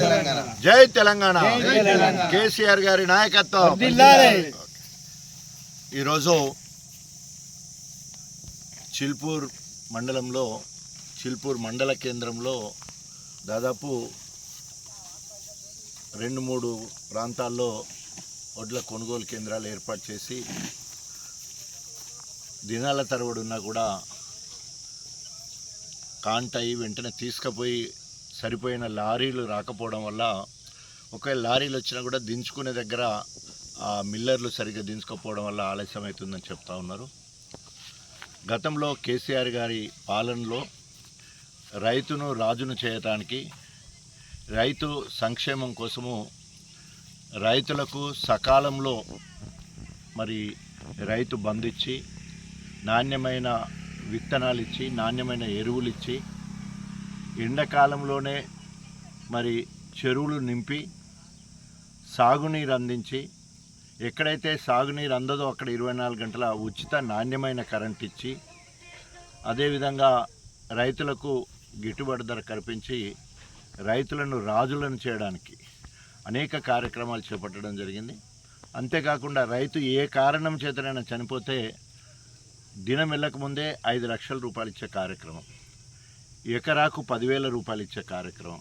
తెలంగాణ. జై తెలంగాణ. కేసీఆర్ గారి నాయకత్వం. ఈరోజు చిల్పూర్ మండలంలో చిల్పూర్ మండల కేంద్రంలో దాదాపు రెండు మూడు ప్రాంతాల్లో వడ్ల కొనుగోలు కేంద్రాలు ఏర్పాటు చేసి దినాల తరబడి ఉన్నా కూడా కాంటాయి వెంటనే తీసుకుపోయి సరిపోయిన లారీలు రాకపోవడం వల్ల ఒకవేళ లారీలు వచ్చినా కూడా దించుకునే దగ్గర ఆ మిల్లర్లు సరిగ్గా దించుకోకపోవడం వల్ల ఆలస్యం అవుతుందని చెప్తా ఉన్నారు. గతంలో కేసీఆర్ గారి పాలనలో రైతును రాజును చేయటానికి రైతు సంక్షేమం కోసము రైతులకు సకాలంలో మరి రైతు బంధిచ్చి నాణ్యమైన విత్తనాలు ఇచ్చి నాణ్యమైన ఎరువులు ఇచ్చి ఎండాకాలంలోనే మరి చెరువులు నింపి సాగునీరు అందించి ఎక్కడైతే సాగునీరు అందదో అక్కడ ఇరవై నాలుగు గంటల ఉచిత నాణ్యమైన కరెంట్ ఇచ్చి అదేవిధంగా రైతులకు గిట్టుబాటు ధర కల్పించి రైతులను రాజులను చేయడానికి అనేక కార్యక్రమాలు చేపట్టడం జరిగింది. అంతేకాకుండా రైతు ఏ కారణం చేతనైనా చనిపోతే దినం వెళ్ళక ముందే ఐదు లక్షల రూపాయలు ఇచ్చే కార్యక్రమం. ఎకరాకు పదివేల రూపాయలు ఇచ్చే కార్యక్రమం.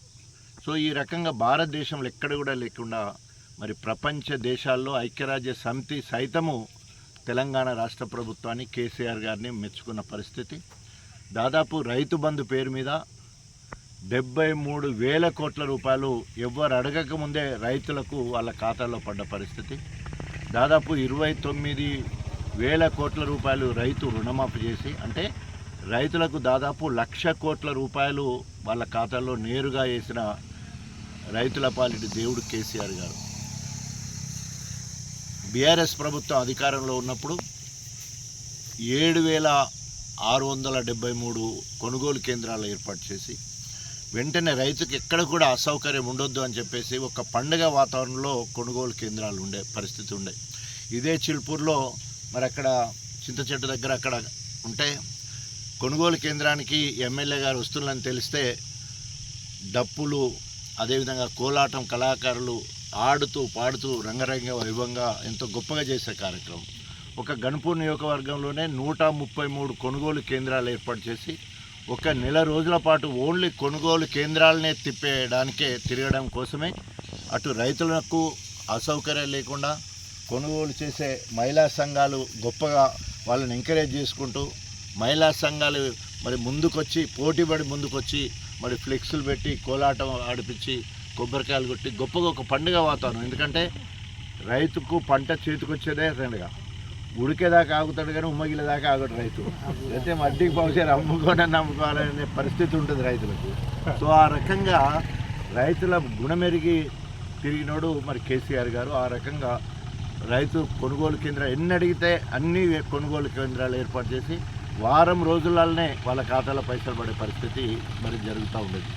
సో ఈ రకంగా భారతదేశంలో ఎక్కడ కూడా లేకుండా మరి ప్రపంచ దేశాల్లో ఐక్యరాజ్య సమితి సైతము తెలంగాణ రాష్ట్ర ప్రభుత్వాన్ని కేసీఆర్ గారిని మెచ్చుకున్న పరిస్థితి. దాదాపు రైతు బంధు పేరు మీద డెబ్బై మూడు వేల కోట్ల రూపాయలు ఎవ్వరు అడగక ముందే రైతులకు వాళ్ళ ఖాతాలో పడ్డ పరిస్థితి. దాదాపు ఇరవై తొమ్మిది వేల కోట్ల రూపాయలు రైతు రుణమాఫీ చేసి అంటే రైతులకు దాదాపు లక్ష కోట్ల రూపాయలు వాళ్ళ ఖాతాల్లో నేరుగా వేసిన రైతుల పాలిటి దేవుడు కేసీఆర్ గారు. బీఆర్ఎస్ ప్రభుత్వం అధికారంలో ఉన్నప్పుడు ఏడు వేల ఆరు వందల డెబ్బై మూడు కొనుగోలు కేంద్రాలు ఏర్పాటు చేసి వెంటనే రైతుకు ఎక్కడ కూడా అసౌకర్యం ఉండొద్దు అని చెప్పేసి ఒక పండుగ వాతావరణంలో కొనుగోలు కేంద్రాలు ఉండే పరిస్థితి ఉండే. ఇదే చిల్పూర్లో మరి అక్కడ చింత చెట్టు దగ్గర అక్కడ ఉంటే కొనుగోలు కేంద్రానికి ఎమ్మెల్యే గారు వస్తున్నారని తెలిస్తే డప్పులు అదేవిధంగా కోలాటం కళాకారులు ఆడుతూ పాడుతూ రంగరంగ వైభవంగా ఎంతో గొప్పగా చేసే కార్యక్రమం. ఒక గణపూర్ నియోజకవర్గంలోనే నూట ముప్పై మూడు కొనుగోలు కేంద్రాలు ఏర్పాటు చేసి ఒక నెల రోజుల పాటు ఓన్లీ కొనుగోలు కేంద్రాలనే తిప్పేయడానికే తిరగడం కోసమే అటు రైతులకు అసౌకర్యం లేకుండా కొనుగోలు చేసే మహిళా సంఘాలు గొప్పగా వాళ్ళని ఎంకరేజ్ చేసుకుంటూ మహిళా సంఘాలు మరి ముందుకొచ్చి పోటీపడి ముందుకొచ్చి మరి ఫ్లెక్సులు పెట్టి కోలాటం ఆడిపించి కొబ్బరికాయలు కొట్టి గొప్పగా ఒక పండుగ వాతావరణం. ఎందుకంటే రైతుకు పంట చేతికొచ్చేదే పండుగ ఉడికేదాకా ఆగుతాడు కానీ ఉమ్మగిలేదాకా ఆగడు రైతు. అయితే మడ్డికి పౌసారు అమ్ముకోని అమ్ముకోవాలనే పరిస్థితి ఉంటుంది రైతులకు. సో ఆ రకంగా రైతుల గుణమెరిగి తిరిగినోడు మరి కేసీఆర్ గారు. ఆ రకంగా రైతు కొనుగోలు కేంద్రం ఎన్ని అడిగితే అన్ని కొనుగోలు కేంద్రాలు ఏర్పాటు చేసి వారం రోజులనే వాళ్ళ ఖాతాలో పైసలు పడే పరిస్థితి మరి జరుగుతూ ఉండేది.